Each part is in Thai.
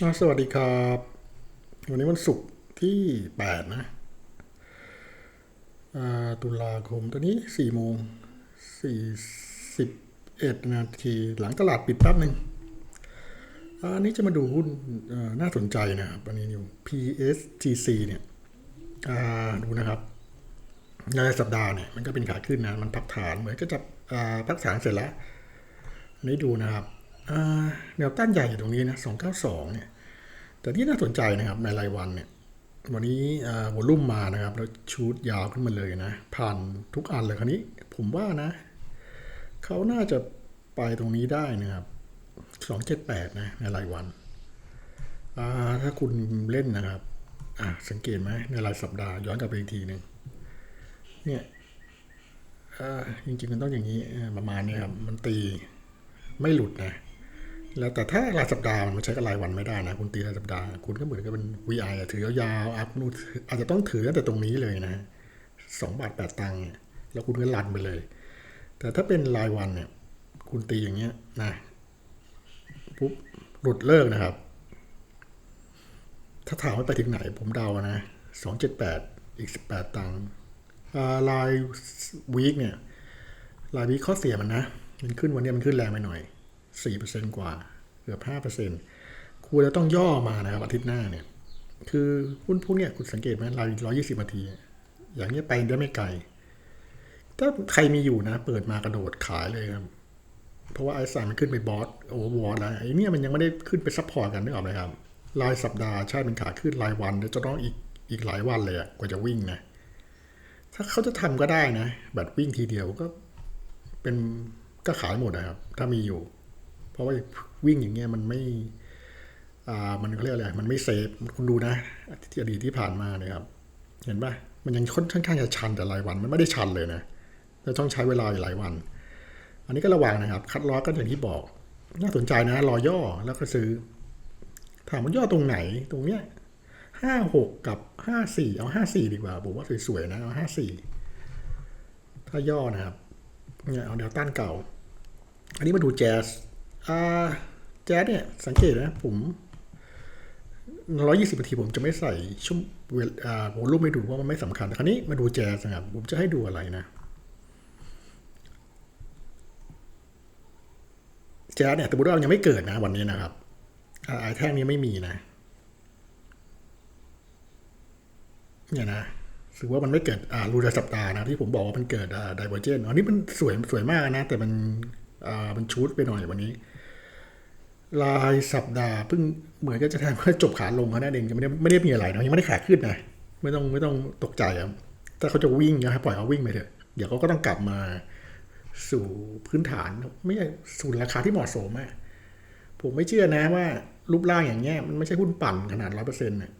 สวัสดีครับ วันนี้วันศุกร์ที่8นะตุลาคมตอนนี้4โมง41นาทีหลังตลาดปิดแป๊บหนึ่งอันนี้จะมาดูหุ้นน่าสนใจนะครับอันนี้นิว PSGC เนี่ยดูนะครับในสัปดาห์เนี่ยมันก็เป็นขาขึ้นนะ มันพักฐานเหมือนก็จะพักฐานเสร็จแล้ว นี้ดูนะครับ แนวต้านใหญ่อยู่ตรงนี้นะ 292 เนี่ย แต่ที่น่าสนใจนะครับในรายวันเนี่ย วันนี้วอลุ่มมานะครับ แล้วชูดยาวขึ้นมาเลยนะ ผ่านทุกอันเลยคราวนี้ ผมว่านะ เขาน่าจะไปตรงนี้ได้นะครับ 278 นะ ในรายวัน ถ้าคุณเล่นนะครับสังเกตไหมในรายสัปดาห์ย้อนกลับไปอีกทีหนึ่งเนี่ยจริงๆมันต้องอย่างนี้ประมาณนี้ครับ มันตีไม่หลุดนะ แล้วแต่ถ้ารายสัปดาห์มันใช้กับรายวันไม่ได้นะ คุณตีรายสัปดาห์ คุณก็เหมือนกับเป็น VI อะถือยาวๆอะคุณอาจจะต้องถือตั้งแต่ตรงนี้เลยนะสองบาทแปดตังค์เนี่ยแล้วคุณก็รันไปเลย แต่ถ้าเป็นรายวันเนี่ย คุณตีอย่างเงี้ยนะปุ๊บหลุดเลิกนะครับ ถ้าถามว่าไปถึงไหน ผมเดานะสองเจ็ดแปดอีกสิบแปดตังค์รายวีคเนี่ยรายวีคข้อเสียมันนะ มันขึ้นวันนี้มันขึ้นแรงไปหน่อย สี่เปอร์เซนกว่าเกือบห้าเปอร์เซ็นคุณจะต้องย่อมานะครับอาทิตย์หน้าเนี่ย คือหุ้นพวกเนี้ยคุณสังเกตไหมรายร้อยี่สิบนาที อย่างเงี้ยไปได้ไม่ไกล ถ้าใครมีอยู่นะ เปิดมากระโดดขายเลยครับ เพราะว่าไอ้สายมันขึ้นไปบอสโอเวอร์บอสแล้วไอ้เนี่ยมันยังไม่ได้ขึ้นไปซัพพอร์ตกันนึกออกไหมครับรายสัปดาห์ใช่เป็นขาขึ้นรายวันเดี๋ยวจะต้องอีกอีกหลายวันเลยอะกว่าจะวิ่งนะถ้าเขาจะทำก็ได้นะ แบบวิ่งทีเดียวก็เป็นก็ขายหมดนะครับ ถ้ามีอยู่ ราะว่าวิ่งอย่างเงี้ยมันไม่อ่ามันเรียกอะไรมันไม่เซฟคุณดูนะที่อดีตที่ผ่านมาเนี่ยครับ เห็นปะมันยังค่อนข้างจะชันแต่รายวันมันไม่ได้ชันเลยนะจะต้องใช้เวลาอยู่หลายวัน อันนี้ก็ระวังนะครับ คัดล้อก็อย่างที่บอก น่าสนใจนะรอย่อแล้วก็ซื้อ ถามว่าย่อตรงไหนตรงเนี้ยห้าหกกับห้าสี่เอาห้าสี่ดีกว่าผมว่าสวยๆนะเอาห้าสี่ถ้าย่อนะครับเนี่ยเอาแนวต้านเก่า อันนี้มาดูแจ๊ส แจ๊สเนี่ยสังเกตนะผมร้อยี่สิบนาทีผมจะไม่ใส่ชั่วเวลอ่าผมรูปไม่ดูว่ามันไม่สำคัญแต่คราวนี้มาดูแจ๊สนะครับผมจะให้ดูอะไรนะ แจ๊สเนี่ยแต่บุตรเรายังไม่เกิดนะวันนี้นะครับอาไอ้แท่งนี้ไม่มีนะ เนี่ยนะถือว่ามันไม่เกิดอ่ารูดสัปดาห์นะที่ผมบอกว่ามันเกิดอ่าไดเวอร์เจนอันนี้มันสวยสวยมากนะ แต่มันอ่ามันชูดไปหน่อยวันนี้ รายสัปดาห์เพิ่งเหมือนก็จะแทนว่าจบขาลงเขานั่นเองยังไม่ได้ไม่ได้มีอะไรนะยังไม่ได้ขาขึ้นนะไม่ต้องไม่ต้องตกใจครับถ้าเขาจะวิ่งนะให้ปล่อยเขาวิ่งไปเถอะเดี๋ยวเขาก็ต้องกลับมาสู่พื้นฐาน ไม่ใช่สู่ราคาที่เหมาะสมอะผมไม่เชื่อนะว่ารูปร่างอย่างเงี้ยมันไม่ใช่หุ้นปั่นขนาดร้อยเปอร์เซ็นต์เนี่ย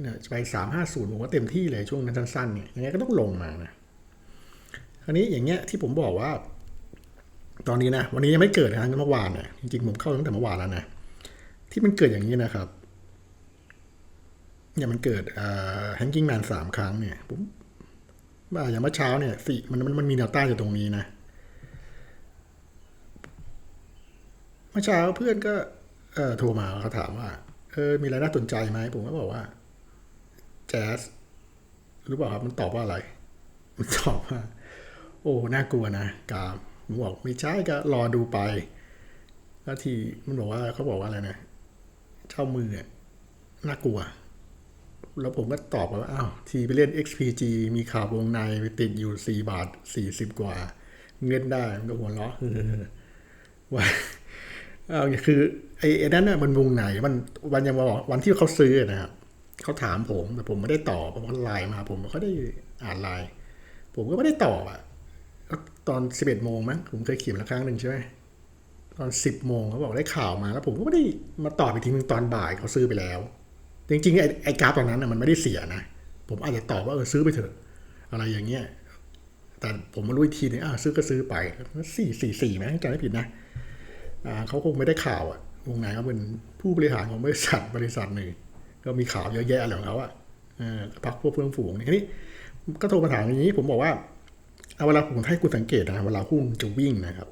เนี่ยไปสามห้าศูนย์ผมว่าเต็มที่เลยช่วงนั้นสั้นๆเนี่ยยังไงก็ต้องลงมานะคราวนี้อย่างเงี้ยที่ผมบอกว่า ตอนนี้นะวันนี้ยังไม่เกิดนะเมื่อวานเนี่ยจริงๆผมเข้าตั้งแต่เมื่อวานแล้วนะที่มันเกิดอย่างนี้นะครับเนี่ยมันเกิดแฮงกิ้งแมนสามครั้งเนี่ยผมว่าอย่างเมื่อเช้าเนี่ยสี่มันมันมันมีแนวต้านอยู่ตรงนี้นะเมื่อเช้าเพื่อนก็ เอ่อโทรมาเขาถามว่าเออมีอะไรน่าสนใจไหมผมก็บอกว่าแจ๊สรือเปล่าครับมันตอบว่าอะไร มันตอบว่า โอ้น่ากลัวนะกาม ผมบอกไม่ใช่ก็รอดูไป แล้วทีมันบอกว่าเขาบอกว่าอะไรนะ เจ้ามือเนี่ยน่ากลัว แล้วผมก็ตอบไปว่าอ้าวทีไปเล่น XPG มีข่าววงในไปติดอยู่สี่บาทสี่สิบกว่า เงินได้มันก็หัวเราะว่าเอาคือไอ้นั้นน่ะมันวงไหนมันวันยังมาบอกวันที่เขาซื้อนะครับเขาถามผมแต่ผมไม่ได้ตอบเพราะเขาไลน์มา ผมเขาได้อ่านไลน์ผมก็ไม่ได้ตอบอะ ตอนสิบเอ็ดโมงมั้งผมเคยเขียนล้วครั้งหนึ่งใช่ไหมตอนสิบโมงเขาบอกได้ข่าวมาแล้วผมก็ไม่ได้มาตอบอีกทีนึงตอนบ่ายเขาซื้อไปแล้ว จริงๆไอ้ไอ้กราฟตอนนั้นนะมันไม่ได้เสียนะ ผมอาจจะตอบว่าเออซื้อไปเถอะ อะไรอย่างเงี้ยแต่ผมมารู้อีกทีนึงอ่าซื้อก็ซื้อไปสี่สี่สี่ไหมจำไม่ผิดนะอ่าเขาคงไม่ได้ข่าวอะวงไหนเขาเป็นผู้บริหารของบริษัทบริษัทหนึ่งก็มีข่าวเยอะแยะอะไรของเขาอะเออพักพวกเพื่อนฝูงนี่ทีนี้ก็โทรมาถามอย่างนี้ ผมบอกว่า เอาเวลาผมให้คุณสังเกตนะเวลาหุ้นจะวิ่งนะครับ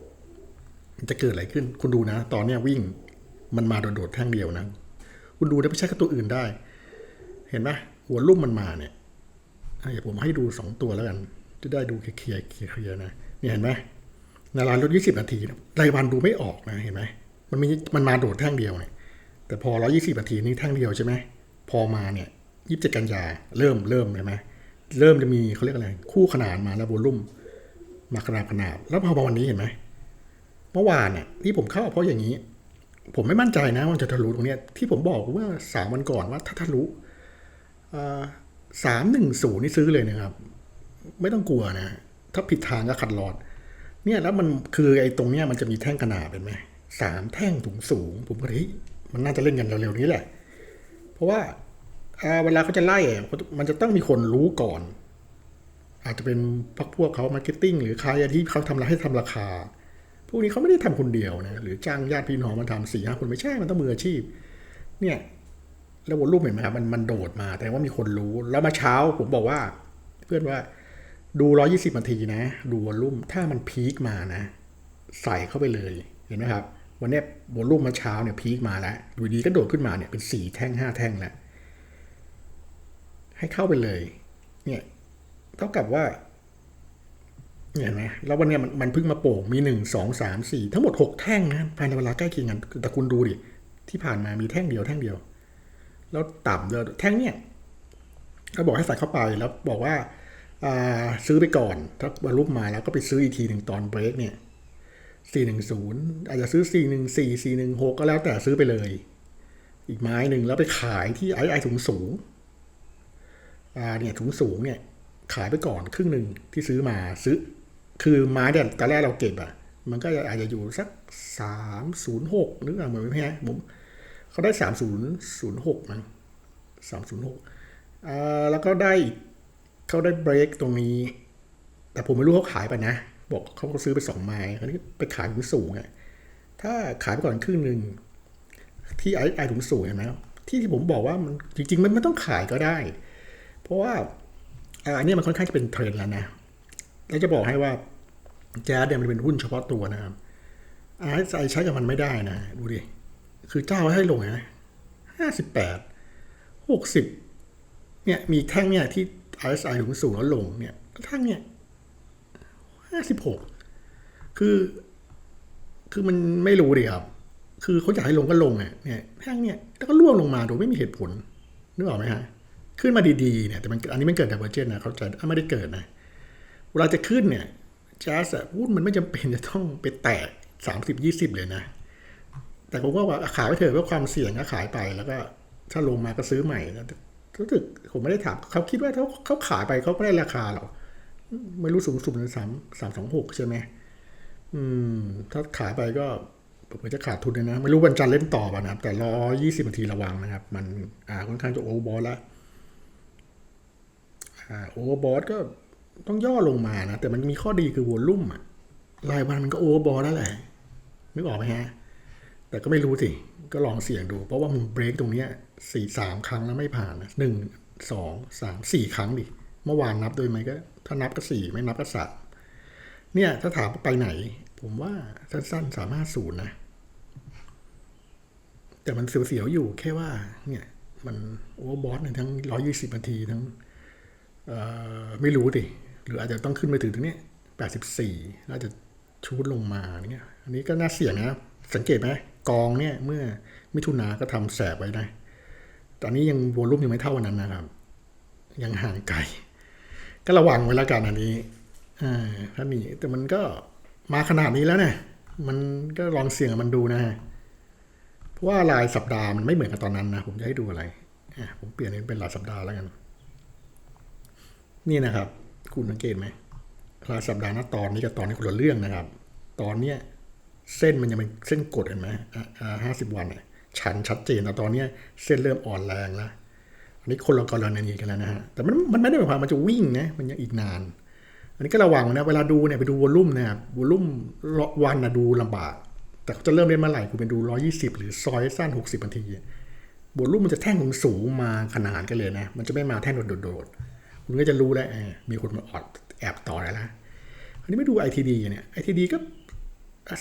มันจะเกิดอะไรขึ้น คุณดูนะ ตอนเนี้ยวิ่ง มันมาโดดๆแท่งเดียวนะ คุณดูได้ไม่ใช่กับตัวอื่นได้ เห็นไหมหัวลุ่มมันมาเนี่ยเดี๋ยวผมให้ดูสองตัวแล้วกัน จะได้ดูเคลียร์เคลียร์นะเนี่ยเห็นไหมนาราลดยี่สิบนาทีรายวันดูไม่ออกนะเห็นไหมมันมีมันมาโดดแท่งเดียวเนี่ยแต่พอร้อยี่สิบนาทีนี่แท่งเดียวใช่ไหมพอมาเนี่ยยี่สิบเจ็ดกันยาเริ่มเริ่มเห็นไหม เริ่มจะมีเขาเรียกอะไร คู่ขนานมาแล้วโวลุ่มมาขนาดขนาดแล้วพอมาวันนี้เห็นไหมเมื่อวานเนี่ยที่ผมเข้าเพราะอย่างนี้ ผมไม่มั่นใจนะว่ามันจะทะลุตรงเนี้ยที่ผมบอกว่าสามวันก่อนว่าถ้าทะลุสามหนึ่งศูนย์นี่ซื้อเลยนะครับ ไม่ต้องกลัวนะ ถ้าผิดทางก็ขัดลอด เนี่ยแล้วมันคือไอ้ตรงเนี้ยมันจะมีแท่งขนาดเป็นไหมสามแท่งถุงสูง ผมก็เลยเฮ้ยมันน่าจะเล่นกันเร็วๆนี้แหละ เพราะว่า เวลาเขาจะไล่อะมันจะต้องมีคนรู้ก่อน อาจจะเป็นพักพวกเขามาร์เก็ตติ้งหรือใครที่เขาทำราให้ทำราคา พวกนี้เขาไม่ได้ทำคนเดียวนะหรือจ้างญาติพี่น้องมาทำสี่ห้าคนไม่ใช่มันต้องมืออาชีพ เนี่ยแล้ววอลลุ่มเห็นไหมครับมันมันโดดมา แต่ว่ามีคนรู้แล้วมาเช้าผมบอกว่า เพื่อนว่าดูร้อยี่สิบนาทีนะ ดูวอลลุ่มถ้ามันพีคมานะ ใส่เข้าไปเลยเห็นไหมครับวันนี้วอลลุ่มมาเช้าเนี่ยพีคมาแล้วอยู่ดีก็โดดขึ้นมาเนี่ยเป็นสี่แท่งห้าแท่งแล้ว ให้เข้าไปเลย เนี่ยเท่ากับว่าเห็นไหมแล้ววันเนี้ยมันมันเพิ่งมาโป่งมีหนึ่งสองสามสี่ทั้งหมดหกแท่งนะภายในเวลาใกล้เคียงกันแต่คุณดูดิที่ผ่านมามีแท่งเดียวแท่งเดียว แล้วต่ำเลยแท่งเนี่ยก็บอกให้ใส่เข้าไปแล้วบอกว่าซื้อไปก่อน ถ้าบรรลุมาแล้วก็ไปซื้ออีกทีหนึ่งตอนเบรกเนี่ยสี่หนึ่งศูนย์อาจจะซื้อสี่หนึ่งสี่สี่หนึ่งหกก็แล้วแต่ซื้อไปเลย อีกไม้หนึ่งแล้วไปขายที่ไอไอถุงสูง เนี่ยถุงสูงเนี่ยขายไปก่อนครึ่งหนึ่งที่ซื้อมาซื้อ คือไม้เนี่ยตอนแรกเราเก็บอะ มันก็อาจจะอยู่สักสามศูนย์หกนึกอะเหมือนไม่แพ้ผมเขาได้สามศูนย์ศูนย์หกมั้งสามศูนย์หกอ่าแล้วก็ได้เขาได้เบรกตรงนี้ แต่ผมไม่รู้เขาขายไปนะ บอกเขาก็ซื้อไปสองไม้คราวนี้ไปขายถุงสูงอะถ้าขายไปก่อนครึ่งหนึ่งที่ไอไอถุงสูงเห็นไหมที่ที่ผมบอกว่ามันจริง ๆ มันไม่ต้องขายก็ได้ ราะว่าอันนี้มันค่อนข้างจะเป็นเทรนด์แล้วนะ แล้วจะบอกให้ว่าแจ๊สเนี่ยมันเป็นหุ้นเฉพาะตัวนะครับไอ้ใใช้กับมันไม่ได้นะ ดูดิ คือเจ้าให้ลงนะห้าสิบแปดหกสิบเนี่ยมีแท่งเนี่ยที่ RSI ถึงสูงแล้วลงเนี่ยแท่งเนี่ยห้าสิบหกคือ คือมันไม่รู้ดิครับ คือเขาอยากให้ลงก็ลงอะเนี่ยแท่งเนี่ยแล้วก็ร่วงลงมาโดยไม่มีเหตุผลนึกออกไหมฮะ ขึ้นมาดีๆเนี่ยแต่มันอันนี้มันเกิดจากเวอร์เจนนะเขาใจไม่ได้เกิดนะเวลาจะขึ้นเนี่ยแจ๊สอะหุ้นมันไม่จำเป็นจะต้องไปแตกสามสิบยี่สิบเลยนะ แต่ผมก็ว่าขายไปเถอะเพื่อความเสี่ยงก็ขายไปแล้วก็ถ้าลงมาก็ซื้อใหม่นะรู้สึกผมไม่ได้ถามเขาคิดว่าถ้าเขาขายไปเขาก็ได้ราคาหรอกไม่รู้สูงสุดในสามสามสองหกใช่ไหมอืม ถ้าขายไปก็ผมจะขาดทุนเลยนะ ไม่รู้วันจันทร์เล่นต่อป่ะนะครับ แต่รอยี่สิบนาทีระวังนะครับ มันอ่าค่อนข้างจะโอเวอร์บอลแล้ว โอเวอร์บอทก็ต้องย่อลงมานะ แต่มันมีข้อดีคือวอลลุ่มอะรายวันมันก็โอเวอร์บอทนั่นแหละนึกออกไหมฮะ แต่ก็ไม่รู้สิ ก็ลองเสี่ยงดู เพราะว่ามันเบรกตรงเนี้ยสี่สามครั้งแล้วไม่ผ่านนะหนึ่งสองสามสี่ครั้งดิ เมื่อวานนับโดยไหมก็ ถ้านับก็สี่ไม่นับก็สามเนี่ยถ้าถามว่าไปไหน ผมว่าสั้นๆสามารถศูนย์นะ แต่มันเสียวๆอยู่แค่ว่า เนี่ย มันโอเวอร์บอทเนี่ยทั้งร้อยี่สิบนาทีทั้ง ไม่รู้ดิหรืออาจจะต้องขึ้นไปถึงตรงนี้แปดสิบสี่แล้วจะชูดลงมาเนี่ยอันนี้ก็น่าเสี่ยงนะสังเกตไหมกองเนี่ยเมื่อมิถุนาก็ทำแสบไว้ได้ตอนนี้ยังโวลุ่มยังไม่เท่าวันนั้นนะครับ ยังห่างไกล ก็ระวังไว้แล้วกันอันนี้อ่าถ้ามีแต่มันก็มาขนาดนี้แล้วเนี่ยมันก็ลองเสี่ยงมันดูนะเพราะว่ารายสัปดาห์มันไม่เหมือนกับตอนนั้นนะผมจะให้ดูอะไรผมเปลี่ยนเป็นรายสัปดาห์แล้วกัน นี่นะครับ คุณสังเกตไหมรายสัปดาห์นะตอนนี้กับตอนนี้คนละเรื่องนะครับ ตอนเนี้ยเส้นมันยังเป็นเส้นกดเห็นไหมอ่าห้าสิบวันเนี่ยชันชัดเจนแต่ตอนเนี้ยเส้นเริ่มอ่อนแรงแล้วอันนี้คนละกรณีกันแล้วนะฮะแต่มันมันไม่ได้หมายความมันจะวิ่งนะมันยังอีกนาน อันนี้ก็ระวังนะเวลาดูเนี่ยไปดูวอลุ่มนะครับวอลุ่มวันนะดูลำบาก แต่เขาจะเริ่มเล่นเมื่อไหร่คุณไปดูร้อยี่สิบหรือซอยสั้นหกสิบนาทีวอลลุ่มมันจะแท่งสูงมาขนาดกันเลยนะ มันจะไม่มาแท่งโดดๆ คุณก็จะรู้แล้วมีคนมาออดแอบต่อแล้วนะอันนี้ไม่ดู ITD เนี่ย ITD ก็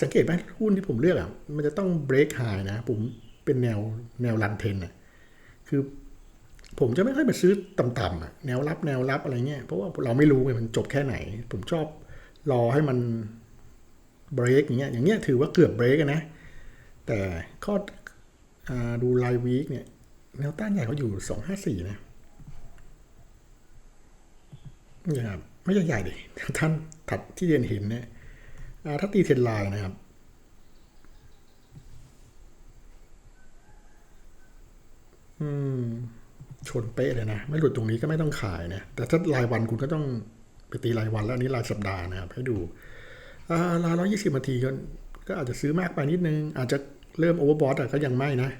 สังเกตไหมหุ้นที่ผมเลือกอะมันจะต้อง break high นะ ผมเป็นแนวแนวรันเทนอะคือผมจะไม่ค่อยไปซื้อต่ำๆอะแนวรับแนวรับอะไรเงี้ยเพราะว่าเราไม่รู้ไงมันจบแค่ไหน ผมชอบรอให้มันเบรกอย่างเงี้ยอย่างเงี้ยถือว่าเกือบเบรกนะ แต่ข้ออดูไลน์วีคเนี่ยแนวต้านใหญ่เขาอยู่สองห้าสี่ นะนี่ครับไม่ใช่ใหญ่ดิท่านถัดที่เรียนเห็นเนี่ยถ้าตีเทรนไลน์นะครับ อืม ชนเป๊ะเลยนะ ไม่หลุดตรงนี้ก็ไม่ต้องขายนะ แต่ถ้ารายวันคุณก็ต้องไปตีรายวันแล้วนี้รายสัปดาห์นะครับ ให้ดูอ่ารายร้อยยี่สิบนาทีก็ก็อาจจะซื้อมากไปนิดนึง อาจจะเริ่มโอเวอร์บอทแต่ก็ยังไม่นะ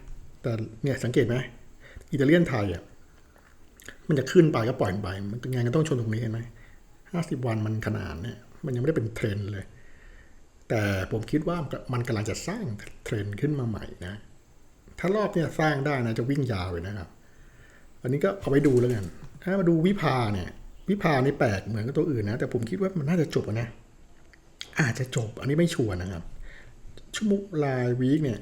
แต่เนี่ยสังเกตไหมอิตาเลียนไทยอะ มันจะขึ้นไปก็ปล่อยไป มันยังไงก็ต้องชนตรงนี้เห็นไหมห้าสิบวันมันขนาดเนี่ย มันยังไม่ได้เป็นเทรนเลย แต่ผมคิดว่ามันกำลังจะสร้างเทรนขึ้นมาใหม่นะ ถ้ารอบเนี่ยสร้างได้นะจะวิ่งยาวเลยนะครับ อันนี้ก็เอาไว้ดูแล้วกัน ถ้ามาดูวิภาเนี่ย วิภานี่แปลกเหมือนกับตัวอื่นนะ แต่ผมคิดว่ามันน่าจะจบนะ อาจจะจบ อันนี้ไม่ชัวร์นะครับ ชั่วโมงลายวีคเนี่ย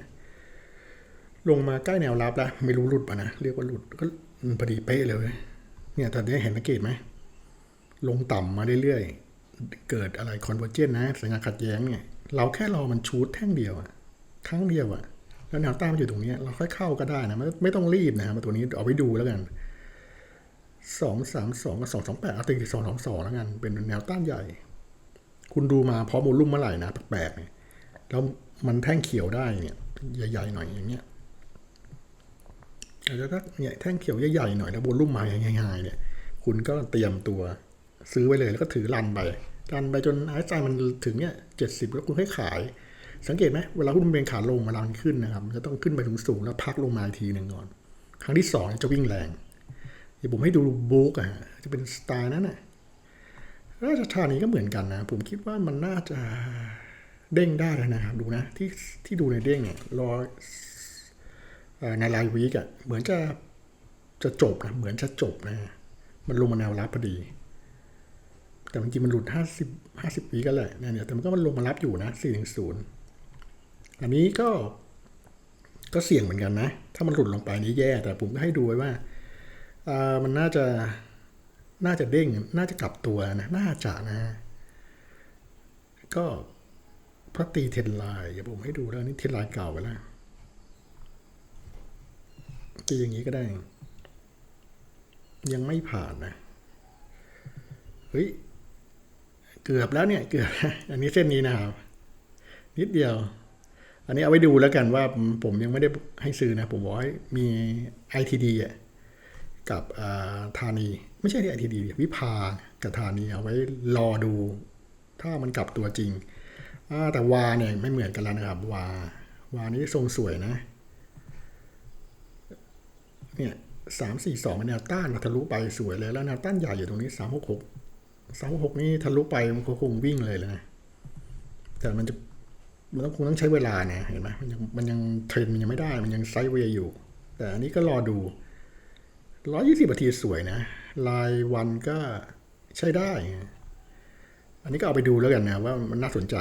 ลงมาใกล้แนวรับแล้ว ไม่รู้หลุดปะนะ เรียกว่าหลุดก็พอดีเป๊ะเลย เนี่ยตอนนี้เห็นสังเกตไหม ลงต่ำมาเรื่อยๆ เกิดอะไรคอนเวอร์เจนนะ สัญญาขัดแย้งเนี่ย เราแค่รอมันชูดแท่งเดียวอะครั้งเดียวอะแล้วแนวต้านมันอยู่ตรงนี้ เราค่อยเข้าก็ได้นะ ไม่ไม่ต้องรีบนะครับมาตัวนี้เอาไว้ดูแล้วกันสองสามสองกับสองสองแปดเอาตีสองสองสองแล้วกัน เป็นแนวต้านใหญ่ คุณดูมาพร้อมโมลุ่มเมื่อไหร่นะแปลกๆเนี่ยแล้วมันแท่งเขียวได้เนี่ย ใหญ่ๆหน่อยอย่างเงี้ย แล้วถ้าเนี่ยแท่งเขียวใหญ่ๆหน่อยแล้วโวลุ่มมาง่ายๆเนี่ย คุณก็เตรียมตัวซื้อไว้เลยแล้วก็ถือรันไปรันไปจนไอ้ใจมันถึงเนี่ยเจ็ดสิบแล้วคุณค่อยขาย สังเกตไหมเวลาหุ้นเป็นขาลงมาลังขึ้นนะครับมันจะต้องขึ้นไปถึงสูงแล้วพักลงมาทีหนึ่งก่อน ครั้งที่สองจะวิ่งแรงเดี๋ยวผมให้ดูบุ๊กอะจะเป็นสไตล์นั้นน่ะราชธานีก็เหมือนกันนะ ผมคิดว่ามันน่าจะเด้งได้แล้วนะครับ ดูนะ ที่ที่ดูในเด้งเนี่ยรอ ในไลน์วีกอะเหมือนจะจะจบนะเหมือนจะจบนะมันลงมาแนวรับพอดี แต่จริงมันหลุดห้าสิบห้าสิบวีกันแหละเนี่ยแต่มันก็มันลงมารับอยู่นะสี่หนึ่งศูนย์อันนี้ก็ก็เสี่ยงเหมือนกันนะ ถ้ามันหลุดลงไปนี่แย่ แต่ผมก็ให้ดูไว้ว่าอ่ามันน่าจะน่าจะเด้ง น่าจะกลับตัวนะ น่าจะนะ ก็พระตีเทนไลน์เดี๋ยวผมให้ดูแล้วนี่เทนไลน์เก่าไปแล้ว ตีอย่างนี้ก็ได้ ยังไม่ผ่านนะเฮ้ยเกือบแล้วเนี่ย เกือบอันนี้เส้นนี้นะครับ นิดเดียว อันนี้เอาไว้ดูแล้วกันว่าผมยังไม่ได้ให้ซื้อนะ ผมบอกให้มี ITD อะกับธานี ไม่ใช่ที่ไอทีดีวิภากับธานีเอาไว้รอดู ถ้ามันกลับตัวจริงแต่วาเนี่ยไม่เหมือนกันแล้วนะครับ วาวานี้ทรงสวยนะ เนี่ยสามสี่สองแนวต้านทะลุไปสวยเลยแล้วแนวต้านใหญ่อยู่ตรงนี้สามหกหกสามหกนี่ทะลุไปมันก็คงวิ่งเลยเลยนะแต่มันจะมันต้องคงต้องใช้เวลาเนี่ยเห็นไหมมันยังมันยังเทรนมันยังไม่ได้มันยังไซด์เวย์อยู่ แต่อันนี้ก็รอดูร้อยยี่สิบนาทีสวยนะรายวันก็ใช้ได้ อันนี้ก็เอาไปดูแล้วกันนะว่ามันน่าสนใจ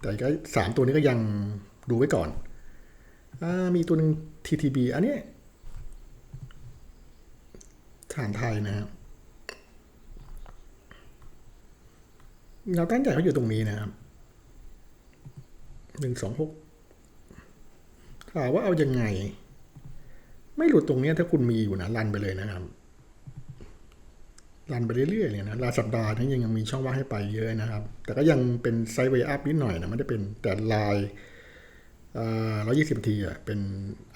แต่ก็สามตัวนี้ก็ยังดูไว้ก่อนอมีตัวหนึ่ง TTB อันนี้ ฐานไทยนะครับแนวต้านใหญ่เขาอยู่ตรงนี้นะครับหนึ่งสองหกถามว่าเอายังไง ไม่หลุดตรงนี้ถ้าคุณมีอยู่นะรันไปเลยนะครับ รันไปเรื่อยๆเลยนะรายสัปดาห์นี้ยังยังมีช่องว่างให้ไปเยอะนะครับ แต่ก็ยังเป็นไซด์เวย์อัพนิดหน่อยนะไม่ได้เป็นแต่ลายร้อยยี่สิบนาทีอะเป็น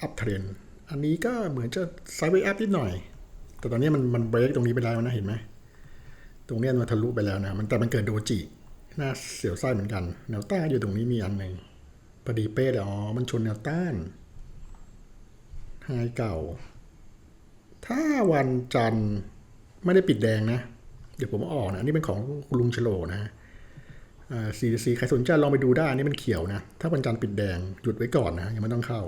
อัพเทรนอันนี้ก็เหมือนจะไซด์เวย์อัพนิดหน่อย แต่ตอนนี้มันมันเบรกตรงนี้ไปแล้วนะเห็นไหม ตรงนี้มันทะลุไปแล้วนะ มันแต่มันเกิดโดจิน่าเสียวไส้เหมือนกัน แนวต้านอยู่ตรงนี้มีอันหนึ่งพอดีเป๊ะเลยอ๋อ มันชนแนวต้านไฮเก่า ถ้าวันจันทร์ไม่ได้ปิดแดงนะ เดี๋ยวผมอาอกนะอันนี้เป็นของคุณลุงฉโลนะซีซีใครสนใจลองไปดูได้ อันนี้มันเขียวนะ ถ้าวันจันทร์ปิดแดงหยุดไว้ก่อนนะ ยังไม่ต้องเข้า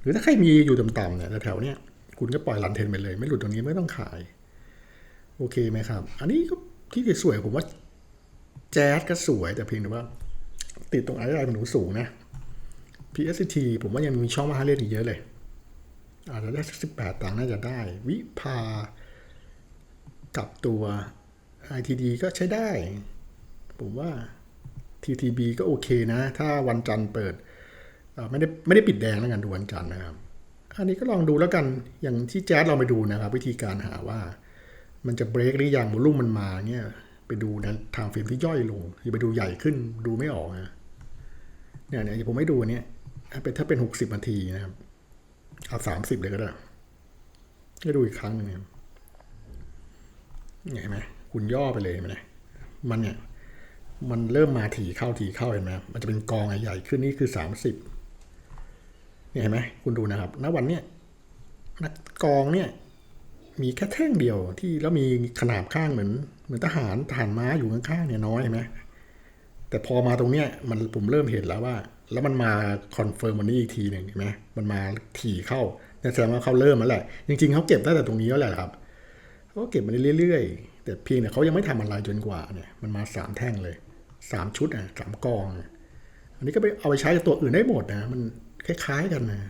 หรือถ้าใครมีอยู่ต่ำๆเนี่ยแถวๆเนี้ย คุณก็ปล่อยลันเทนไปเลย ไม่หลุดตรงนี้ไม่ต้องขาย โอเคไหมครับ อันนี้ก็ที่สวยผมว่า แจ๊สก็สวยแต่เพียงแต่ว่า ติดตรงไอ้ไรมันหนูสูงนะ PST ผมว่ายังมีช่องว่างให้เล่นอีกเยอะเลย อาจจะได้สักสิบแปดตังค์น่าจะได้ วิภากับตัว ITD ก็ใช้ได้ ผมว่า TTB ก็โอเคนะ ถ้าวันจันทร์เปิด ไม่ได้ไม่ได้ปิดแดงแล้วกันดูวันจันทร์นะครับ อันนี้ก็ลองดูแล้วกันอย่างที่แจ๊ดเราไปดูนะครับ วิธีการหาว่า มันจะเบรกหรือยังวอลุ่มมันมาเนี่ยไปดูนะทางฟิล์มที่ย่อยลงอย่าไปดูใหญ่ขึ้นดูไม่ออกนะเนี่ยเนี่ยผมไม่ดูอันเนี้ยถ้าเป็นถ้าเป็นหกสิบนาทีนะครับเอาสามสิบเลยก็ได้ก็ดูอีกครั้งหนึ่งเนี่ยเห็นไหมคุณย่อไปเลยเห็นไหมเนี่ยมันเนี่ยมันเริ่มมาถี่เข้าถี่เข้าเห็นไหมมันจะเป็นกองใหญ่ขึ้นนี่คือสามสิบ เนี่ยเห็นไหมคุณดูนะครับ ณ วันเนี้ยณกกองเนี่ย มีแค่แท่งเดียวที่แล้วมีขนาบข้างเหมือนเหมือนทหารทหารม้าอยู่ข้างๆเนี่ยน้อยเห็นไหมแต่พอมาตรงเนี้ยมันผมเริ่มเห็นแล้วว่า แล้วมันมาคอนเฟิร์มวันนี้อีกทีหนึ่งเห็นไหมมันมาถี่เข้านั่นแสดงว่าเขาเริ่มแล้วแหละ จริง ๆเขาเก็บตั้งแต่ตรงนี้แล้วแหละครับเขาก็เก็บมาเรื่อยๆ แต่เพียงแต่เขายังไม่ทำอะไรจนกว่าเนี่ยมันมาสามแท่งเลยสามชุดอะสามกองอะอันนี้ก็ไปเอาไปใช้กับตัวอื่นได้หมดนะมัน คล้ายๆกันนะ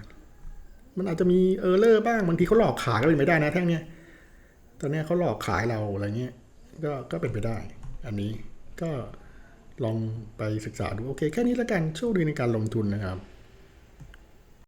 มันอาจจะมีเออร์เลอร์บ้างบางทีเขาหลอกขายก็เป็นไปได้นะแท่งเนี้ยตอนเนี้ยเขาหลอกขายเราอะไรเงี้ยก็ก็เป็นไปได้ อันนี้ก็ลองไปศึกษาดูโอเค แค่นี้แล้วกันโชคดีในการลงทุนนะครับ